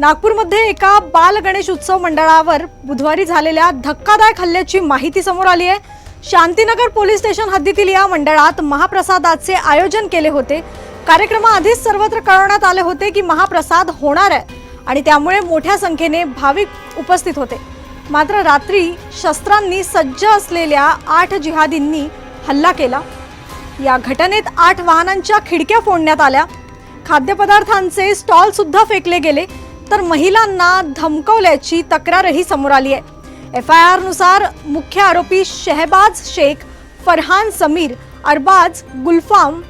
नागपूरमध्ये एका बाल गणेश उत्सव मंडळावर बुधवारी झालेल्या धक्कादायक हल्ल्याची माहिती समोर आली आहे. शांतीनगर पोलीस स्टेशन हद्दीतील या मंडळात महाप्रसादाचे आयोजन केले होते. कार्यक्रमाआधीच सर्वत्र कळवण्यात आले होते की महाप्रसाद होणार आहे आणि त्यामुळे मोठ्या संख्येने भाविक उपस्थित होते. मात्र रात्री शस्त्रांनी सज्ज असलेल्या आठ जिहादींनी हल्ला केला. या घटनेत आठ वाहनांच्या खिडक्या फोडण्यात आल्या. खाद्यपदार्थांचे स्टॉल सुद्धा फेकले गेले. तर महिलांना धमकवल्याची तक्रारही समोर आली आहे. एफ आय आरनुसार मुख्य आरोपी शहबाज शेख फरहान समीर अरबाज गुलफाम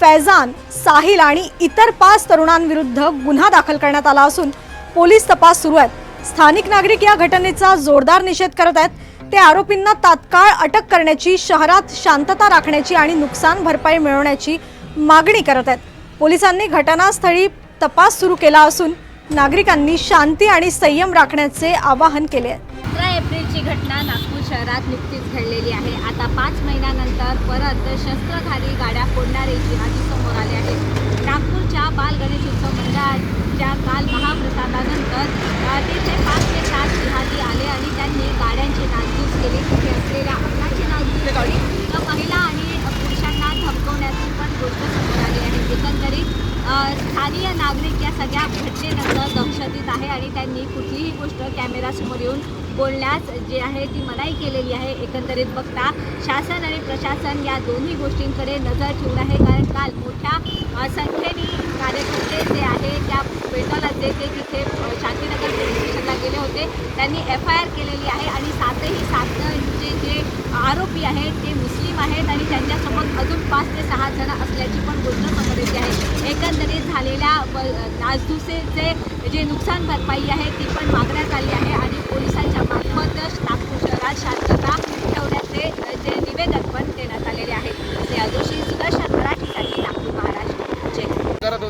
फैजान साहिल आणि इतर पाच तरुणांविरुद्ध गुन्हा दाखल करण्यात आला असून पोलीस तपास सुरू आहेत. स्थानिक नागरिक या घटनेचा जोरदार निषेध करत आहेत. ते आरोपींना तात्काळ अटक करण्याची शहरात शांतता राखण्याची आणि नुकसान भरपाई मिळवण्याची मागणी करत आहेत. पोलिसांनी घटनास्थळी तपास सुरू केला असून नागरिकांनी शांती आणि संयम राखण्याचे आवाहन केले आहे. सतरा एप्रिलची घटना नागपूर शहरात नुकतीच घडलेली आहे. आता पाच महिन्यानंतर परत शस्त्रधारी गाड्या फोडणारे जिहादी समोर आले आहेत. नागपूरच्या बाल गणेश उत्सव मंडळाच्या काल महाप्रसादानंतर अ, तिथे पाच ते सात जिहादी आले आणि त्यांनी गाड्यांची नासधूस केली तिथे असलेल्या अन्नाची नासधूस केली तर महिला आणि पुरुषांना धमकवण्याची पण गोष्ट समोर आली आहे एकंदरीत अ, स्थानीय नागरिक या सगळ्या घटनेनंतर दहशतीत आहे आणि त्यांनी कुठलीही गोष्ट कॅमेरासमोर येऊन बोलण्यास जे आहे ती मनाई केलेली आहे. एकंदरीत बघता शासन आणि प्रशासन या दोन्ही गोष्टींकडे नजर ठेवून आहे कारण काल मोठ्या संख्येने कार्यकर्ते जे आहे त्या पेटवलाचे ते तिथे शांतीनगर पोलीस स्टेशनला गेले होते. त्यांनी एफ आय आर केलेली आहे आणि सातही सात जे जे आरोपी आहेत ते मुस्लिम आहेत आणि त्यांच्यासोबत अजून पाच ते सहा जण असल्याची पण गोष्ट समोर येते आहे. एकंदरीत झालेल्या ब- नासधुसेचे जे नुकसान भरपाई आहे ती पण मागण्यात आली आहे आणि पोलिसांच्या मार्फत नागपूर शहरात शांतता ठेवण्याचे जे निवेदन पण देण्यात आलेले आहे. ते अजोशी सुदर्शन मराठीसाठी नागपूर महाराष्ट्र.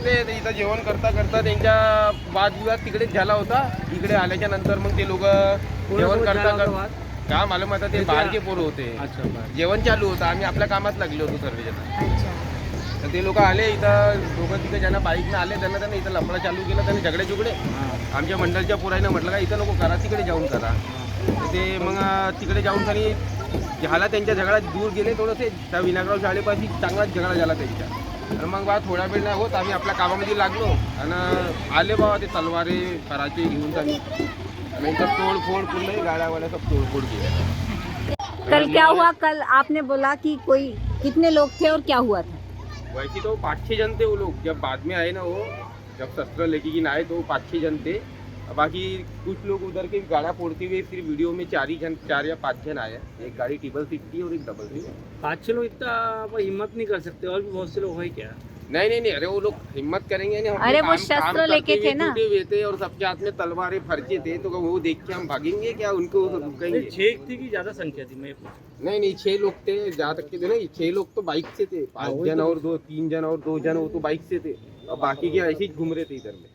होते ते इथं जेवण करता करता त्यांच्या वादविवाद तिकडेच झाला होता. इकडे आल्याच्यानंतर मग ते लोक जेवण करता करता का मालूम आता ते बाहेरचे पोरं होते. जेवण चालू होतं. आम्ही आपल्या कामात लागलो होतो सर्वजण. तर ते लोक आले इथं दोघं तिथे ज्यांना बाईकनं आले त्यांना त्यांना इथं लफडा चालू केला त्यांनी झगडे झुगडे आमच्या मंडळच्या पोराईनं म्हटलं का इथं नको करा तिकडे जाऊन करा. तर ते मग तिकडे जाऊन त्यांनी झाला त्यांच्या झगडा दूर गेले थोडंसे. त्या विनायकराव शाळेपाशी चांगलाच झगडा झाला त्यांच्या. आणि मग बा थोडा वेळ नाही होत आम्ही आपल्या कामामध्ये लागलो. आणि आले बाबा ते तलवारे कराचे घेऊन त्यांनी नंतर तोडफोड पूर्ण गाड्या वाड्या सब तोडफोड केल्या कल. क्या हुआ? कल आपने बोला कि कोई कितने लोग थे और क्या हुआ था? वैसे तो पाँच छः जन थे वो लोग। जब बाद में आए ना वो जब शस्त्र लेके आए तो पाँच छः जन थे। बाकी कुछ लोग उधर के गाड़ा फोड़ते हुए फिर वीडियो में चार ही जन चार या पाँच जन आए एक गाड़ी ट्रिपल सीट थी और एक डबल थी पाँच छह लोग इतना हिम्मत नहीं कर सकते और भी बहुत से लोग है क्या? नहीं नहीं नहीं अरे वो लोग हिम्मत करेंगे नहीं अरे वो शस्त्र लेके थे ना। टूटे हुए थे और सबके हाथ में तलवारें फर्चे थे तो वो देख के हम भागेंगे क्या? उनको रुकेंगे। नहीं, छह थी कि ज़्यादा संख्या थी मैं नहीं नहीं छह लोग थे जहाँ तक के थे ना छह लोग तो बाइक से थे। हाँ, पाँच जन तो- और दो तीन जन और दो जन वो तो बाइक से थे। और बाकी के ऐसे ही घूम रहे थे इधर में।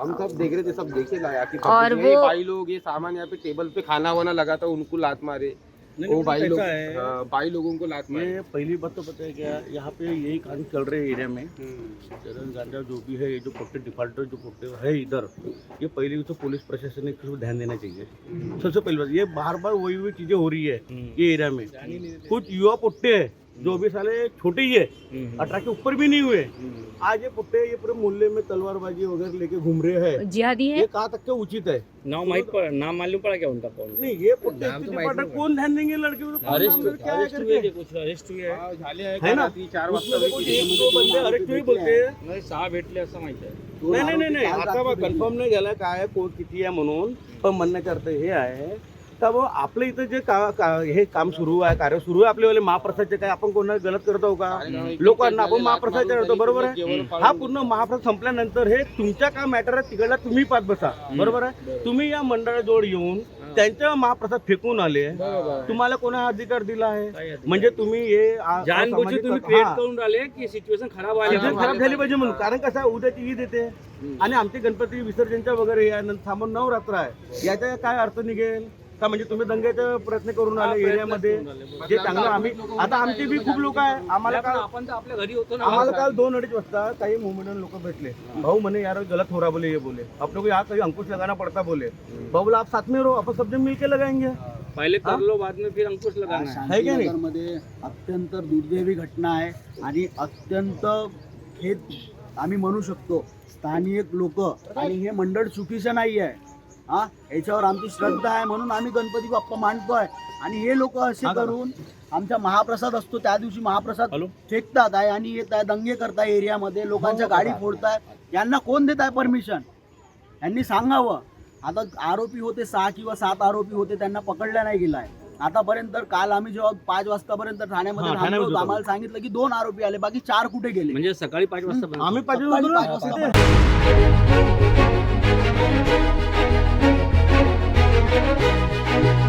हम सब देख रहे थे सब देखे लाया कि और ये वो- भाई लोग ये सामान यहाँ पे टेबल पे खाना वाना लगा था उनको लात मारे। वो भाई लोग हाँ, भाई लोगों को लात मारे। ये पहली बात तो पता है क्या यहाँ पे यही काम चल रहे एरिया में। हम्म, चरण गांजा जो भी है ये जो पोटे डिफॉल्टर जो पोटे है इधर ये पहले तो पुलिस प्रशासन ने ध्यान देना चाहिए। सबसे पहली बात ये बार बार वही वही चीज़ें हो रही है ये एरिया में। कुछ युवा पुट्टे हैं जो भी साले छोटे ही है। अठारह के ऊपर भी नहीं हुए। आज ये पुट्टे ये पूरे मोहल्ले में तलवारबाजी वगैरह लेके घूम रहे हैं। जिहादी है? ये कहाँ तक के उचित है? नाम माहित पड़ा नाम मालूम पड़ा क्या उनका कौन? नहीं ये पुट्टे इतने डिफॉल्टर कौन ध्यान देंगे लड़के? को तो अरेस्ट क्या है अरेस्ट हुए करके? कुछ अरेस्ट हुए? हाँ, आहे है ना? चार वाजता एक दो बंदे अरेस्ट हुए बोलते हैं। नाही सहा भेटले असं माहिती आहे नाही नाही नाही नाही आता कन्फर्म नाही झालं काय कोण किती आहे म्हणून पण म्हणण्याचा अर्थ हे आहे का बुवा आपलं इथं जे का, का हे काम सुरू आहे कार्य सुरू आहे आपल्यावाले महाप्रसादचे काय आपण कोणाला गलत करतो का? लोकांना आपण महाप्रसाद करतो बरोबर आहे? हा पूर्ण महाप्रसाद संपल्यानंतर हे तुमच्या काय मॅटर आहे तिकडला तुम्ही पाच बसा बरोबर आहे? तुम्ही या मंडळाजवळ येऊन त्यांच्या महाप्रसाद फेकून आले. तुम्हाला कोणा अधिकार दिला आहे? म्हणजे तुम्ही हे. करून राहिले की सिच्युएशन खराब खराब झाली पाहिजे म्हणून. कारण कसं आहे उद्याची ईद येते. आणि आमचे गणपती विसर्जनच्या वगैरे या नंतर थांबून नवरात्र आहे. याचा काय अर्थ निघेल का म्हणजे तुम्ही दंग्याचा प्रयत्न करून हा, आले एरियामध्ये. जे चांगलं आम्ही आता आमचे बी खूप लोक आहे. आम्हाला आपण काल आपण तर आपल्या घरी होतो ना. आम्हाला काल दोन अडीच वाजता काही मुंबईन लोक भेटले. भाऊ म्हणे यार गलत हो रहा बोले ये बोले. आप लोग यहाँ कहीं अंकुश लगाना पड़ता बोले. भाऊ बोला आप साथ में रहो अपन सब जन मिलके लगाएंगे. पहिले कर लो बाद में फिर अंकुश लगाना. है है की नाही? मध्ये अत्यंत दुर्दैवी घटना आहे आणि अत्यंत खेद आम्ही म्हणू शकतो स्थानिक लोक. आणि हे मंडळ चुकीचं नाही आहे हा? याच्यावर आमची श्रद्धा आहे म्हणून आम्ही गणपती बाप्पा मांडतोय. आणि हे लोक असे करून आमचा महाप्रसाद असतो. त्या दिवशी महाप्रसाद फेकतात आहे आणि येत आहे दंगे करताय एरियामध्ये. लोकांच्या गाडी फोडताय. यांना कोण देत आहे परमिशन यांनी सांगावं. आता आरोपी होते सहा किंवा सात आरोपी होते त्यांना पकडल्या नाही गेलाय. आतापर्यंत काल आम्ही जेव्हा पाच वाजतापर्यंत ठाण्यामध्ये हा, थांबलो होतो. आम्हाला सांगितलं की दोन आरोपी आले बाकी चार कुठे गेले? म्हणजे सकाळी पाच वाजता आम्ही पाच वाजता. Música